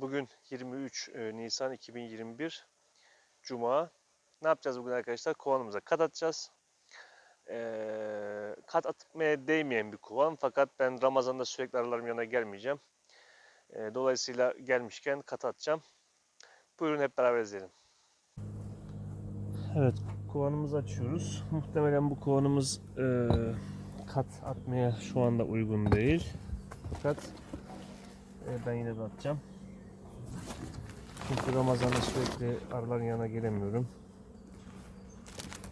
Bugün 23 e, Nisan 2021 Cuma. Ne yapacağız bugün arkadaşlar? Kovanımıza kat atacağız. Ee, kat atmaya değmeyen bir kovan fakat ben Ramazan'da sürekli aralarım yanına gelmeyeceğim. Ee, dolayısıyla gelmişken kat atacağım. Buyurun hep beraber izleyelim. Evet, kovanımızı açıyoruz. Muhtemelen bu kovanımız e, kat atmaya şu anda uygun değil. Fakat e, ben yine de atacağım. Çünkü Ramazan'da sürekli arıların yanına gelemiyorum.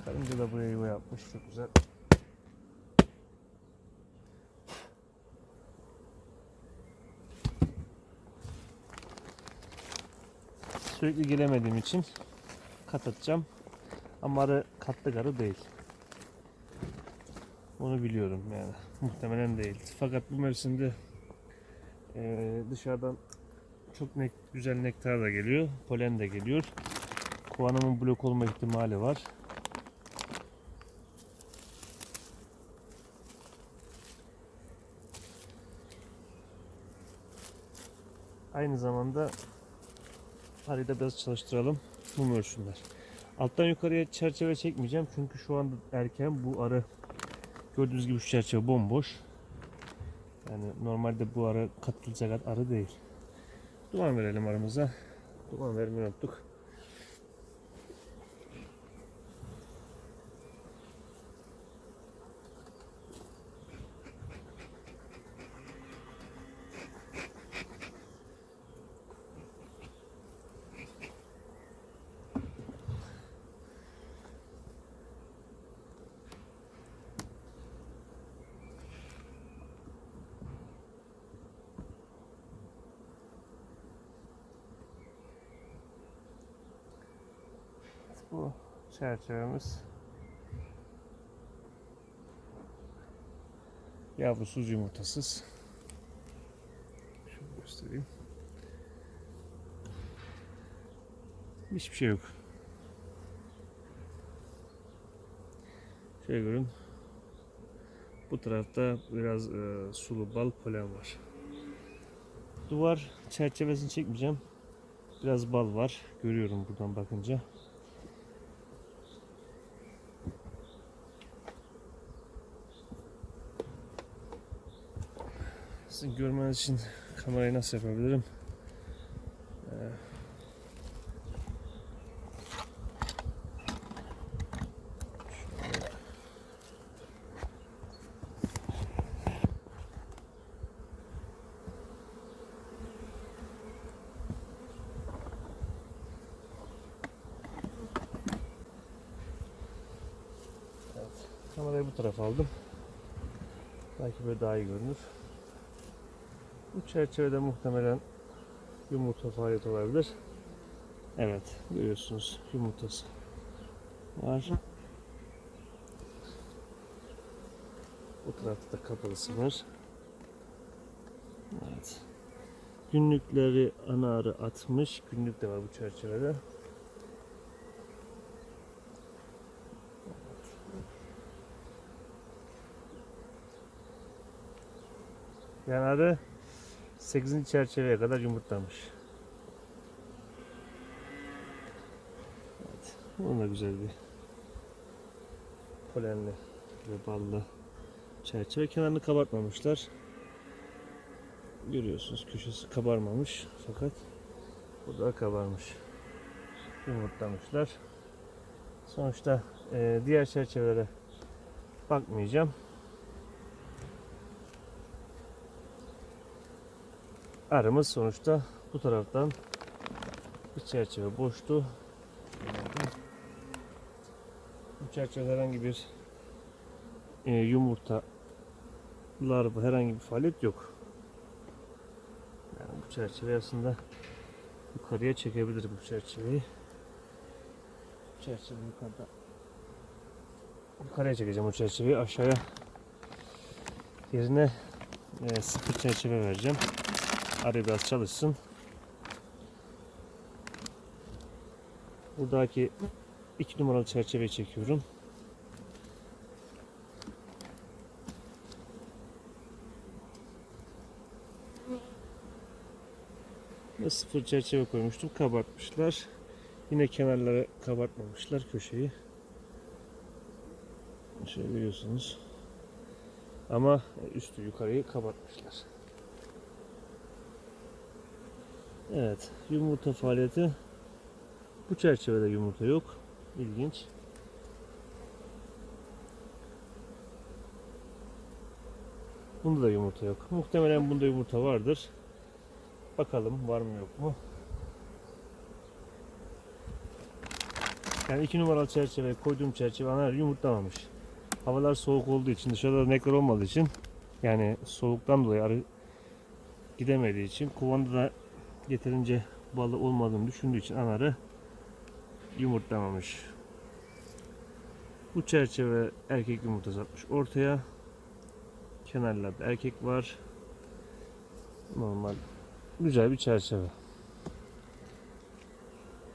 Karınca da buraya yuva yapmış. Çok güzel. Sürekli gelemediğim için kat atacağım. Ama arı katlı arı değil. Onu biliyorum yani. Muhtemelen değil. Fakat bu mevsimde eee, dışarıdan çok nek güzel nektar da geliyor. Polen de geliyor. Kovanımın blok olma ihtimali var. Aynı zamanda arıyı da biraz çalıştıralım. Mum ölçsünler. Alttan yukarıya çerçeve çekmeyeceğim çünkü şu anda erken bu arı gördüğünüz gibi şu çerçeve bomboş. Yani normalde bu arı katılacak arı değil. Duman verelim aramıza. Duman vermeyi unuttuk. Bu çerçevemiz. Yavrusuz yumurtasız. Şöyle göstereyim. Hiçbir şey yok. Şöyle görün. Bu tarafta biraz e, sulu bal polen var. Duvar çerçevesini çekmeyeceğim. Biraz bal var. Görüyorum buradan bakınca. Sizin görmeniz için kamerayı nasıl yapabilirim? Ee, kamerayı bu tarafa aldım. Belki böyle daha iyi görünür. Bu çerçevede muhtemelen yumurta faaliyet olabilir. Evet, görüyorsunuz yumurtası var. Bu tarafta da kapalısı var. Evet. Günlükleri ana arı atmış. Günlük de var bu çerçevede. Yani arı 8. çerçeveye kadar yumurtlamış. Evet. Bunun da güzel bir polenli ve ballı çerçeve. Kenarını kabartmamışlar. Görüyorsunuz köşesi kabarmamış fakat burada kabarmış. Yumurtlamışlar. Sonuçta e, diğer çerçevelere bakmayacağım. Arımız sonuçta bu taraftan bir çerçeve boştu. Bu çerçevede herhangi bir e, yumurta larva herhangi bir faaliyet yok. Yani bu çerçeve aslında yukarıya çekebilir bu çerçeveyi. Bu çerçeve yukarıda yukarıya çekeceğim o çerçeveyi aşağıya yerine e, sıfır çerçeve vereceğim. Arı biraz çalışsın. Buradaki iki numaralı çerçeve çekiyorum. Ve sıfır çerçeve koymuştum. Kabartmışlar. Yine kenarları kabartmamışlar köşeyi. Şöyle görüyorsunuz. Ama üstü yukarıyı kabartmışlar. Evet, yumurta faaliyeti. Bu çerçevede yumurta yok. İlginç. Bunda da yumurta yok. Muhtemelen bunda yumurta vardır. Bakalım var mı yok mu? Yani iki numaralı çerçeve koyduğum çerçeve ana yumurtlamamış. Havalar soğuk olduğu için dışarıda nektar olmadığı için yani soğuktan dolayı arı gidemediği için kovanda da yeterince balı olmadığını düşündüğü için anarı yumurtlamamış. Bu çerçeve erkek yumurtası atmış ortaya. Kenarlarda erkek var. Normal güzel bir çerçeve.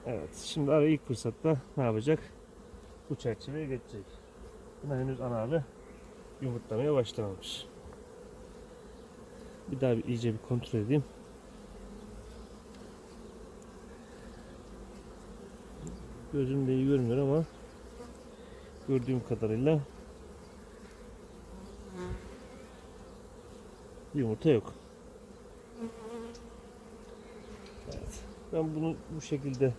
Evet, şimdi arı ilk fırsatta ne yapacak? Bu çerçeveye geçecek. Buna henüz ana arı yumurtlamaya başlamamış. Bir daha bir iyice bir kontrol edeyim. Gözümde iyi görmüyor ama gördüğüm kadarıyla yumurta yok. Evet. Ben bunu bu şekilde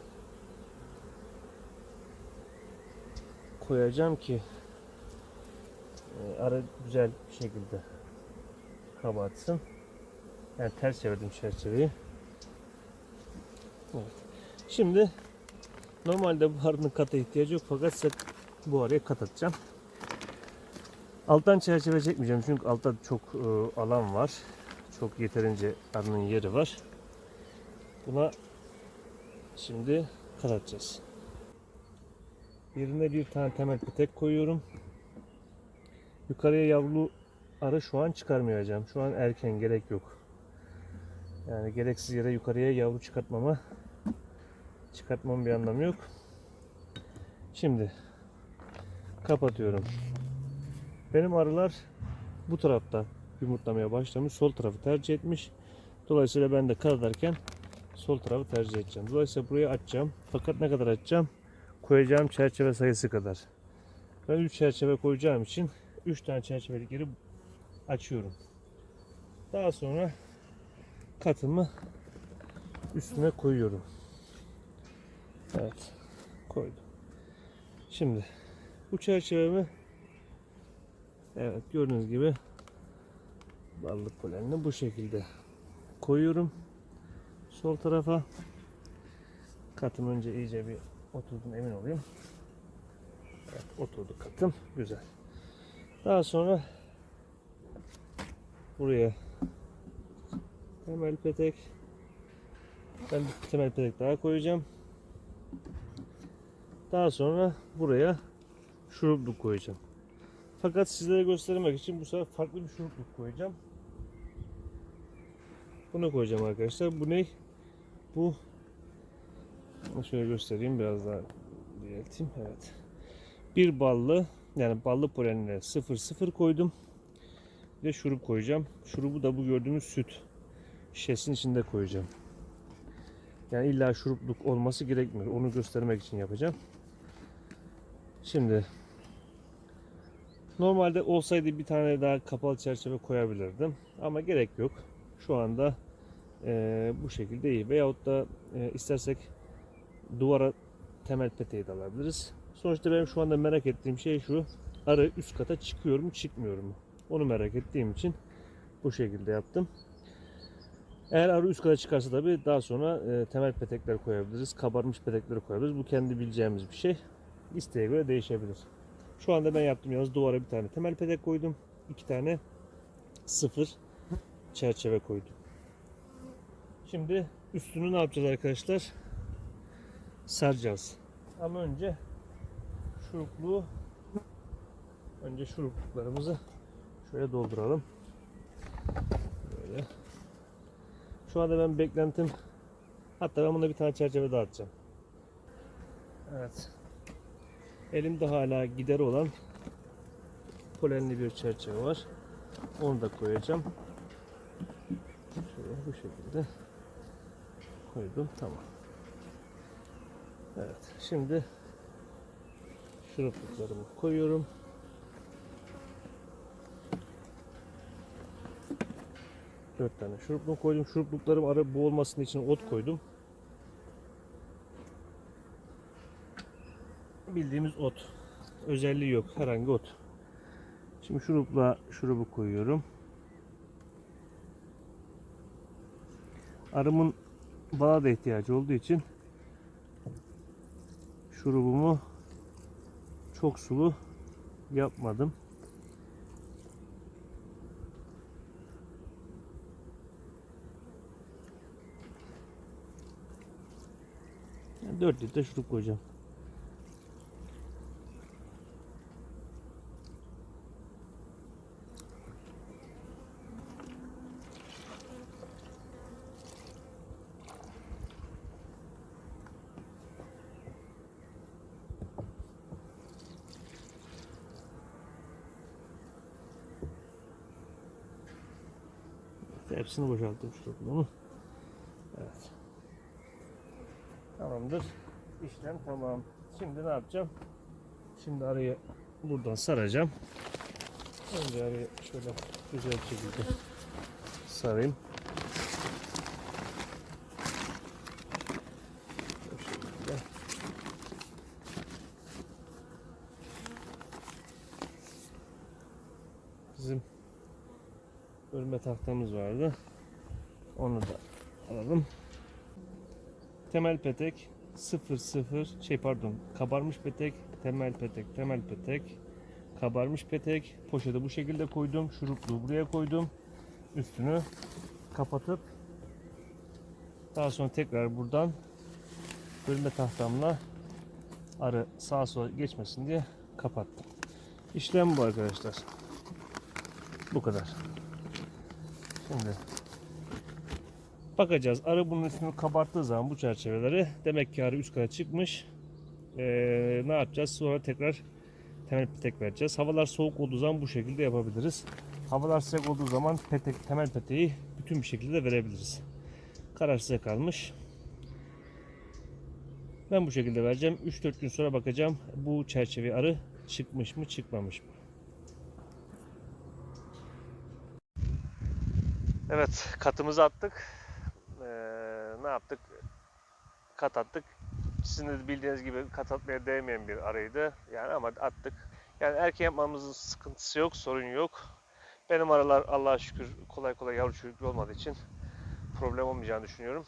koyacağım ki e, ara güzel bir şekilde kabartsın. Yani ters çevirdim çerçeveyi. Evet. Şimdi normalde bu arının kata ihtiyacı yok fakat size bu araya kat atacağım. Alttan çerçeve çekmeyeceğim çünkü altta çok e, alan var. Çok yeterince arının yeri var. Buna şimdi kat atacağız. Yerine bir tane temel petek koyuyorum. Yukarıya yavru arı şu an çıkarmayacağım. Şu an erken gerek yok. Yani gereksiz yere yukarıya yavru çıkartmama çıkartmam bir anlamı yok. Şimdi kapatıyorum. Benim arılar bu tarafta yumurtlamaya başlamış. Sol tarafı tercih etmiş. Dolayısıyla ben de kadarken sol tarafı tercih edeceğim. Dolayısıyla burayı açacağım. Fakat ne kadar açacağım? Koyacağım çerçeve sayısı kadar. Ben 3 çerçeve koyacağım için 3 tane çerçevelik yeri açıyorum. Daha sonra katımı üstüne koyuyorum. Evet. Koydum. Şimdi bu çerçevemi evet gördüğünüz gibi ballık polenini bu şekilde koyuyorum. Sol tarafa katım önce iyice bir oturduğunu emin olayım. Evet, oturdu katım. Güzel. Daha sonra buraya temel petek ben temel petek daha koyacağım. Daha sonra buraya şurupluk koyacağım. Fakat sizlere göstermek için bu sefer farklı bir şurupluk koyacağım. Bunu koyacağım arkadaşlar. Bu ne? Bu şöyle göstereyim biraz daha diyelim. Evet. Bir ballı yani ballı polenle 0-0 koydum. Bir de şurup koyacağım. Şurubu da bu gördüğünüz süt şişesinin içinde koyacağım. Yani illa şurupluk olması gerekmiyor. Onu göstermek için yapacağım. Şimdi normalde olsaydı bir tane daha kapalı çerçeve koyabilirdim. Ama gerek yok. Şu anda e, bu şekilde iyi. Veyahut da e, istersek duvara temel peteği de alabiliriz. Sonuçta benim şu anda merak ettiğim şey şu. Arı üst kata çıkıyor mu çıkmıyor mu? Onu merak ettiğim için bu şekilde yaptım. Eğer arı üst kata çıkarsa tabii daha sonra e, temel petekler koyabiliriz. Kabarmış petekleri koyabiliriz. Bu kendi bileceğimiz bir şey. İsteğe göre değişebilir. Şu anda ben yaptım yalnız duvara bir tane temel petek koydum. iki tane sıfır çerçeve koydum. Şimdi üstünü ne yapacağız arkadaşlar? Saracağız. Ama önce şurupluğu önce şurupluklarımızı şöyle dolduralım. Böyle. Şu anda ben beklentim hatta ben buna bir tane çerçeve dağıtacağım. Evet. Elimde hala gider olan polenli bir çerçeve var. Onu da koyacağım. Şöyle bu şekilde koydum. Tamam. Evet. Şimdi şurupluklarımı koyuyorum. Dört tane şurupluk koydum. Şurupluklarım ara boğulmasının için ot koydum. Bildiğimiz ot. Özelliği yok. Herhangi ot. Şimdi şurupla şurubu koyuyorum. Arımın bala da ihtiyacı olduğu için şurubumu çok sulu yapmadım. Yani 4 litre şurup koyacağım. Hepsini boşalttım şurupluğunu. Evet. Tamamdır. İşlem tamam. Şimdi ne yapacağım? Şimdi arayı buradan saracağım. Önce arayı şöyle güzel şekilde sarayım. Bu şekilde. Bizim örme tahtamız vardı. Onu da alalım. Temel petek 0 0 şey pardon kabarmış petek temel petek temel petek kabarmış petek poşete bu şekilde koydum şurupluğu buraya koydum üstünü kapatıp daha sonra tekrar buradan bölme tahtamla arı sağa sola geçmesin diye kapattım. İşlem bu arkadaşlar. Bu kadar. Şimdi bakacağız. Arı bunun üstünü kabarttığı zaman bu çerçeveleri demek ki arı üst kata çıkmış. Ee, ne yapacağız? Sonra tekrar temel petek vereceğiz. Havalar soğuk olduğu zaman bu şekilde yapabiliriz. Havalar sıcak olduğu zaman petek, temel peteği bütün bir şekilde verebiliriz. Karar size kalmış. Ben bu şekilde vereceğim. 3-4 gün sonra bakacağım bu çerçeve arı çıkmış mı çıkmamış mı. Evet katımızı attık. Ee, ne yaptık? Kat attık. Sizin de bildiğiniz gibi kat atmaya değmeyen bir araydı. Yani ama attık. Yani erken yapmamızın sıkıntısı yok, sorun yok. Benim aralar Allah'a şükür kolay kolay yavru çocuklu olmadığı için problem olmayacağını düşünüyorum.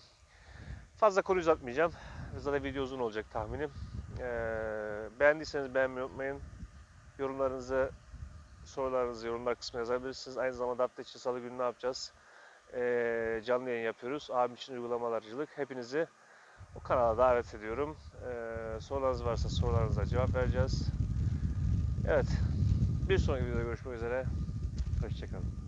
Fazla konu uzatmayacağım. Zaten video uzun olacak tahminim. Ee, beğendiyseniz beğenmeyi unutmayın. Yorumlarınızı, sorularınızı yorumlar kısmına yazabilirsiniz. Aynı zamanda hafta içi salı günü ne yapacağız? Ee, canlı yayın yapıyoruz. Abim için uygulamalarcılık. Hepinizi o kanala davet ediyorum. Ee, sorularınız varsa sorularınıza cevap vereceğiz. Evet. Bir sonraki videoda görüşmek üzere. Hoşçakalın.